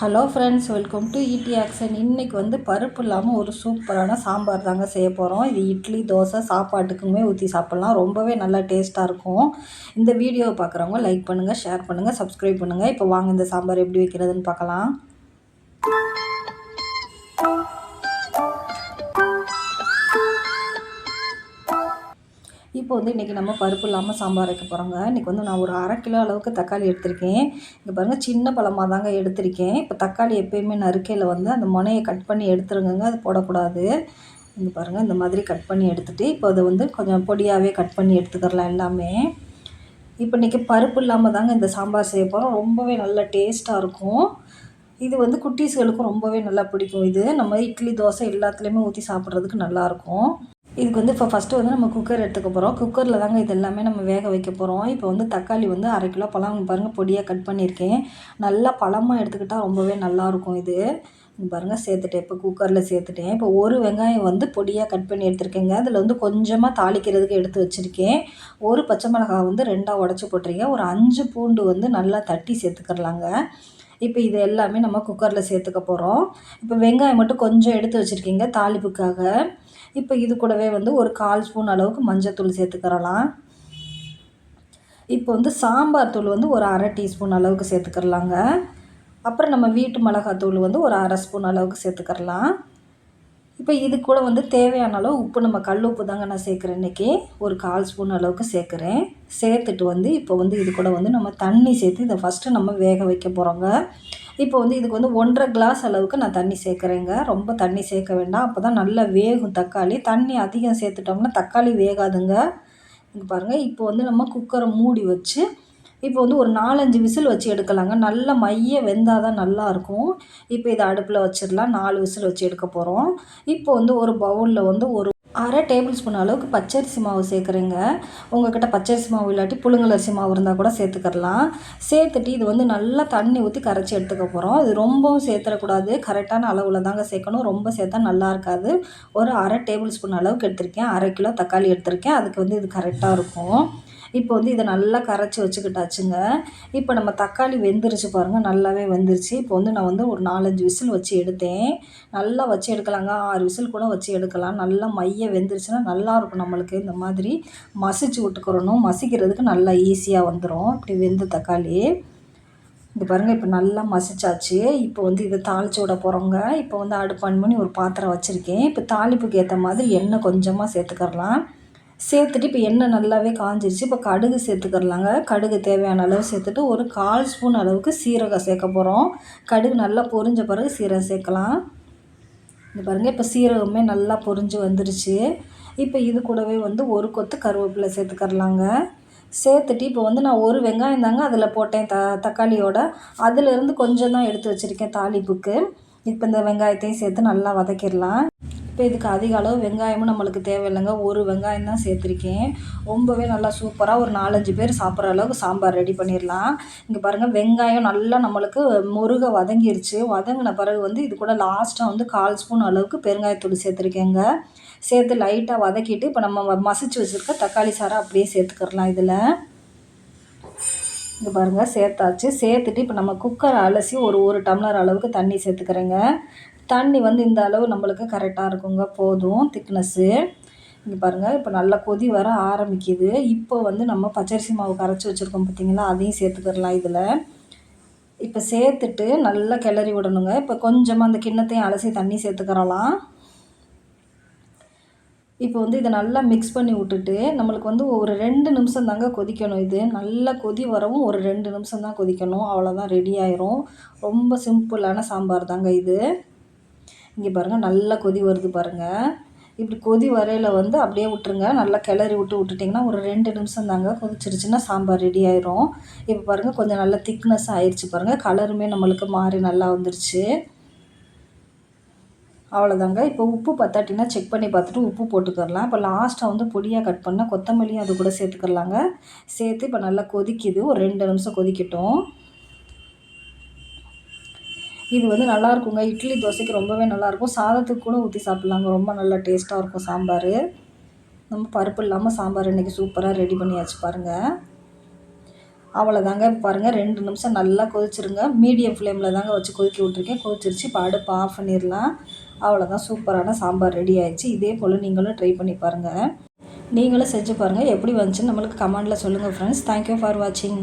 Hello friends welcome to இடி action இன்றைக்கி வந்து பருப்பு இல்லாமல் ஒரு சூப்பரான சாம்பார் தாங்க செய்ய போகிறோம் இது இட்லி தோசை சாப்பாட்டுக்குமே ஊற்றி சாப்பிட்லாம். ரொம்பவே நல்லா டேஸ்ட்டாக இருக்கும். இந்த வீடியோவை பார்க்குறவங்க லைக் பண்ணுங்கள் ஷேர் பண்ணுங்கள் சப்ஸ்கிரைப் பண்ணுங்கள் இப்போ வாங்க இந்த சாம்பார் எப்படி வைக்கிறதுன்னு பார்க்கலாம் இப்போ வந்து இன்றைக்கி நம்ம பருப்பு இல்லாமல் சாம்பார் வைக்க போகிறோங்க இன்றைக்கி வந்து நான் ஒரு அரை கிலோ அளவுக்கு தக்காளி எடுத்திருக்கேன். இங்கே பாருங்கள் சின்ன பழமாக தாங்க எடுத்திருக்கேன். இப்போ தக்காளி எப்போயுமே நறுக்கையில் வந்து அந்த முனையை கட் பண்ணி எடுத்துருங்க அது போடக்கூடாது. இங்கே பாருங்கள் இந்த மாதிரி கட் பண்ணி எடுத்துகிட்டு இப்போ அதை வந்து கொஞ்சம் பொடியாகவே கட் பண்ணி எடுத்துக்கிறலாம் எல்லாமே. இப்போ இன்றைக்கி பருப்பு இல்லாமல் தாங்க இந்த சாம்பார் செய்ய போகிறோம் ரொம்பவே நல்ல டேஸ்ட்டாக இருக்கும். இது வந்து குட்டீஸ்களுக்கும் ரொம்பவே நல்லா பிடிக்கும். இது நம்ம இட்லி தோசை எல்லாத்துலேயுமே ஊற்றி சாப்பிட்றதுக்கு நல்லாயிருக்கும் இதுக்கு வந்து இப்போ ஃபஸ்ட்டு வந்து நம்ம குக்கர் எடுத்துக்க போகிறோம் குக்கரில் தாங்க இது எல்லாமே நம்ம வேக வைக்க போகிறோம் இப்போ வந்து தக்காளி வந்து அரை கிலோ பழம் பாருங்கள் பொடியாக கட் பண்ணியிருக்கேன். நல்லா பழமாக எடுத்துக்கிட்டால் ரொம்பவே நல்லாயிருக்கும் இது. பாருங்கள் சேர்த்துட்டேன். இப்போ குக்கரில் சேர்த்துட்டேன். இப்போ ஒரு வெங்காயம் வந்து பொடியாக கட் பண்ணி எடுத்துருக்கேங்க. அதில் வந்து கொஞ்சமாக தாளிக்கிறதுக்கு எடுத்து வச்சுருக்கேன். ஒரு பச்சை மிளகாய் வந்து ரெண்டாக உடச்சி போட்டிருக்கேன். ஒரு அஞ்சு பூண்டு வந்து நல்லா தட்டி சேர்த்துக்கிறலாங்க. இப்போ இது எல்லாமே நம்ம குக்கரில் சேர்த்துக்க போகிறோம் இப்போ வெங்காயம் மட்டும் கொஞ்சம் எடுத்து வச்சுருக்கீங்க தாளிப்புக்காக. இப்போ இது கூடவே வந்து ஒரு கால் ஸ்பூன் அளவுக்கு மஞ்சத்தூள் சேர்த்துக்கிறலாம். இப்போ வந்து சாம்பார் தூள் வந்து ஒரு அரை டீஸ்பூன் அளவுக்கு சேர்த்துக்கிறலாங்க. அப்புறம் நம்ம வீட்டு மிளகாத்தூள் வந்து ஒரு அரை ஸ்பூன் அளவுக்கு சேர்த்துக்கிறலாம். இப்போ இது கூட வந்து தேவையான அளவு உப்பு நம்ம கல் உப்பு தாங்க நான் சேர்க்குறேன் இன்றைக்கி ஒரு கால் ஸ்பூன் அளவுக்கு சேர்க்குறேன். சேர்த்துட்டு வந்து இப்போ வந்து இது கூட வந்து நம்ம தண்ணி சேர்த்து இதை ஃபஸ்ட்டு நம்ம வேக வைக்க போகிறோங்க இப்போ வந்து இதுக்கு வந்து ஒன்றரை கிளாஸ் அளவுக்கு நான் தண்ணி சேர்க்குறேங்க. ரொம்ப தண்ணி சேர்க்க வேண்டாம். அப்போ தான் நல்லா வேகும் தக்காளி. தண்ணி அதிகம் சேர்த்துட்டோம்னா தக்காளி வேகாதுங்க. இங்கே பாருங்கள் இப்போ வந்து நம்ம குக்கரை மூடி வச்சு இப்போ வந்து ஒரு நாலஞ்சு விசில் வச்சு எடுக்கலாங்க. நல்ல மைய வெந்தால் தான் நல்லாயிருக்கும் இப்போ இதை அடுப்பில் வச்சிடலாம். நாலு விசில் வச்சு எடுக்க போகிறோம் இப்போ வந்து ஒரு பவுலில் வந்து ஒரு அரை டேபிள் ஸ்பூன் அளவுக்கு பச்சரிசி மாவு சேர்க்குறேங்க. உங்கள்கிட்ட பச்சரிசி மாவு இல்லாட்டி புழுங்கலரிசி மாவு இருந்தால் கூட சேர்த்துக்கலாம் சேர்த்துட்டு இது வந்து நல்லா தண்ணி ஊற்றி கரைச்சி எடுத்துக்க போகிறோம் இது ரொம்பவும் சேர்த்துடக்கூடாது. கரெக்டான அளவில் தாங்க சேர்க்கணும். ரொம்ப சேர்த்தா நல்லா இருக்காது. ஒரு அரை டேபிள் ஸ்பூன் அளவுக்கு எடுத்திருக்கேன். அரை கிலோ தக்காளி எடுத்திருக்கேன். அதுக்கு வந்து இது கரெக்டாக இருக்கும். இப்போ வந்து இதை நல்லா கரைச்சி வச்சுக்கிட்டாச்சுங்க. இப்போ நம்ம தக்காளி வெந்துருச்சு பாருங்கள் நல்லாவே வெந்துருச்சு. இப்போ வந்து நான் வந்து ஒரு நாலஞ்சு விசில் வச்சு எடுத்தேன். நல்லா வச்சு எடுக்கலாங்க. ஆறு விசில் கூட வச்சு எடுக்கலாம். நல்லா மைய வெந்துருச்சுன்னா நல்லாயிருக்கும் நம்மளுக்கு இந்த மாதிரி. மசிச்சு விட்டுக்கிறணும். மசிக்கிறதுக்கு நல்லா ஈஸியாக வந்துடும் இப்படி வெந்து தக்காளி. இது பாருங்கள் இப்போ நல்லா மசிச்சாச்சு. இப்போ வந்து இதை தாளித்து விட போகிறோங்க இப்போ வந்து அடுப்பு பண்ணி ஒரு பாத்திரம் வச்சுருக்கேன். இப்போ தாளிப்புக்கு ஏற்ற மாதிரி எண்ணெய் கொஞ்சமாக சேர்த்துக்கரலாம் சேர்த்துட்டு இப்போ எண்ணெய் நல்லாவே காஞ்சிருச்சு. இப்போ கடுகு சேர்த்துக்கிறலாங்க. கடுகு தேவையான அளவு சேர்த்துட்டு ஒரு கால் ஸ்பூன் அளவுக்கு சீரகம் சேர்க்க போகிறோம் கடுகு நல்லா பொரிஞ்ச பிறகு சீரகம் சேர்க்கலாம். இது பாருங்கள் இப்போ சீரகமே நல்லா பொரிஞ்சு வந்துருச்சு. இப்போ இது கூடவே வந்து ஒரு கொத்து கருவேப்பிலை சேர்த்துக்கிறலாங்க. சேர்த்துட்டு இப்போ வந்து நான் ஒரு வெங்காயம் தாங்க அதில் போட்டேன் த தக்காளியோட. அதிலேருந்து கொஞ்சம் தான் எடுத்து வச்சுருக்கேன் தாளிப்புக்கு. இப்போ இந்த வெங்காயத்தையும் சேர்த்து நல்லா வதக்கிடலாம். இப்போ இதுக்கு அதிக அளவு வெங்காயமும் நம்மளுக்கு தேவையில்லைங்க. ஒரு வெங்காயம் தான் சேர்த்துருக்கேன். ரொம்பவே நல்லா சூப்பராக ஒரு நாலஞ்சு பேர் சாப்பிட்ற அளவுக்கு சாம்பார் ரெடி பண்ணிடலாம். இங்கே பாருங்கள் வெங்காயம் நல்லா நம்மளுக்கு முருக வதங்கிருச்சு. வதங்கின பிறகு வந்து இது கூட லாஸ்ட்டாக வந்து கால் ஸ்பூன் அளவுக்கு பெருங்காயத்தூள் சேர்த்துருக்கேங்க. சேர்த்து லைட்டாக வதக்கிட்டு இப்போ நம்ம மசிச்சு வச்சுருக்க தக்காளி சாரை அப்படியே சேர்த்துக்கிறலாம் இதில். இங்கே பாருங்கள் சேர்த்தாச்சு. சேர்த்துட்டு இப்போ நம்ம குக்கரை அலசி ஒரு ஒரு டம்ளர் அளவுக்கு தண்ணி சேர்த்துக்கிறேங்க. தண்ணி வந்து இந்த அளவு நம்மளுக்கு கரெக்டாக இருக்குங்க. போதும். திக்னஸ்ஸு இங்கே பாருங்கள் இப்போ நல்லா கொதி வர ஆரம்பிக்குது. இப்போ வந்து நம்ம பச்சரிசி மாவு கரைச்சி வச்சுருக்கோம் பார்த்திங்களா அதையும் சேர்த்துக்கிடலாம் இதில். இப்போ சேர்த்துட்டு நல்லா கிளறி விடணுங்க. இப்போ கொஞ்சமாக அந்த கிண்ணத்தையும் அலசி தண்ணி சேர்த்துக்கிறலாம். இப்போ வந்து இதை நல்லா மிக்ஸ் பண்ணி விட்டுட்டு நம்மளுக்கு வந்து ஒரு ரெண்டு நிமிஷம் தாங்க கொதிக்கணும் இது. நல்லா கொதி வரவும் ஒரு ரெண்டு நிமிஷம் தான் கொதிக்கணும். அவ்வளோதான் ரெடி ஆயிரும். ரொம்ப சிம்பிளான சாம்பார் தாங்க இது. இங்கே பாருங்கள் நல்லா கொதி வருது பாருங்கள் இப்படி கொதி வரையில் வந்து அப்படியே விட்டுருங்க. நல்லா கிளறி விட்டு விட்டுட்டிங்கன்னா ஒரு ரெண்டு நிமிஷம் தாங்க கொதிச்சிருச்சுன்னா சாம்பார் ரெடி ஆயிரும். இப்போ பாருங்கள் கொஞ்சம் நல்லா திக்னஸ் ஆயிடுச்சு பாருங்கள் கலருமே நம்மளுக்கு மாறி நல்லா வந்துருச்சு. அவ்வளோதாங்க இப்போ உப்பு பத்தாட்டினா செக் பண்ணி பார்த்துட்டு உப்பு போட்டுக்கிறலாம். இப்போ லாஸ்ட்டாக வந்து பொடியாக கட் பண்ணால் கொத்தமல்லியும் அது கூட சேர்த்துக்கிறலாங்க. சேர்த்து இப்போ நல்லா கொதிக்குது. ஒரு ரெண்டு நிமிஷம் கொதிக்கட்டும். இது வந்து நல்லாயிருக்குங்க. இட்லி தோசைக்கு ரொம்பவே நல்லாயிருக்கும். சாதத்துக்கு கூட ஊற்றி சாப்பிட்லாங்க. ரொம்ப நல்லா டேஸ்ட்டாக இருக்கும் சாம்பார். நம்ம பருப்பு இல்லாமல் சாம்பார் இன்றைக்கி சூப்பராக ரெடி பண்ணியாச்சு பாருங்கள் அவ்வளோதாங்க பாருங்கள் ரெண்டு நிமிஷம் நல்லா கொதிச்சிருங்க. மீடியம் ஃப்ளேமில் தாங்க வச்சு கொதிக்க விட்ருக்கேன் கொதிச்சிருச்சு. இப்போ அடுப்பு ஆஃப் பண்ணிடலாம். அவ்வளோதான் சூப்பரான சாம்பார் ரெடி ஆயிடுச்சு. இதே போல் நீங்களும் ட்ரை பண்ணி பாருங்கள் நீங்களும் செஞ்சு பாருங்கள் எப்படி வந்துச்சுன்னு நம்மளுக்கு கமெண்டில் சொல்லுங்கள் ஃப்ரெண்ட்ஸ் தேங்க்யூ ஃபார் வாட்சிங்